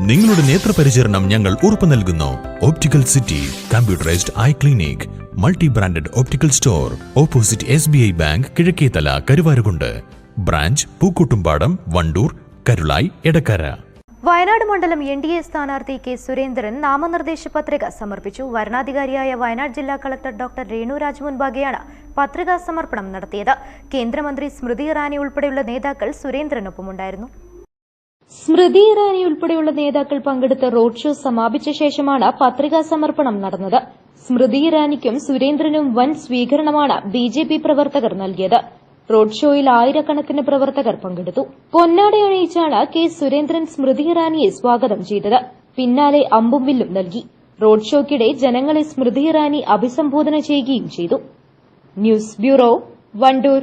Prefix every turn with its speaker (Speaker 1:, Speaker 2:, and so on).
Speaker 1: നിങ്ങളുടെ നേത്രപരിചരണം ഞങ്ങൾ ഉറപ്പു നൽകുന്നു. Optical city computerised eye clinic multi branded optical store opposite S B I bank Kizhakkethala Karuvarakundu. Branch Pookkottumpadam Wandoor Karulai Edakkara
Speaker 2: Wayanad മണ്ഡലം N D A സ്ഥാനാർത്ഥി K Surendran നാമനിർദ്ദേശ പത്രിക സമർപ്പിച്ചു. വരണാധികാരിയായ വയനാട് ജില്ലാ കളക്ടർ ഡോക്ടർ രേണു രാജ് മുൻപാകെയാണ് പത്രികാ സമർപ്പണം നടത്തിയത്. കേന്ദ്രമന്ത്രി സ്മൃതി ഇറാനി ഉൾപ്പെടെയുള്ള നേതാക്കൾ സുരേന്ദ്രനൊപ്പമുണ്ടായിരുന്നു. സ്മൃതി ഇറാനി ഉൾപ്പെടെയുള്ള നേതാക്കൾ പങ്കെടുത്ത റോഡ് ഷോ സമാപിച്ച ശേഷമാണ് പത്രികാ സമർപ്പണം നടന്നത്. സ്മൃതി ഇറാനിക്കും സുരേന്ദ്രനും വൻ സ്വീകരണമാണ് ബിജെപി പ്രവർത്തകർ നൽകിയത്. റോഡ് ഷോയിൽ ആയിരക്കണക്കിന് പ്രവർത്തകർ പങ്കെടുത്തു. പൊന്നാട അണിയിച്ചാണ് കെ സുരേന്ദ്രൻ സ്മൃതി ഇറാനിയെ സ്വാഗതം ചെയ്തത്. പിന്നാലെ അമ്പും വില്ലും നൽകി. റോഡ് ഷോയ്ക്കിടെ ജനങ്ങളെ സ്മൃതി ഇറാനി അഭിസംബോധന ചെയ്യുകയും ചെയ്തു. News bureau Wandoor.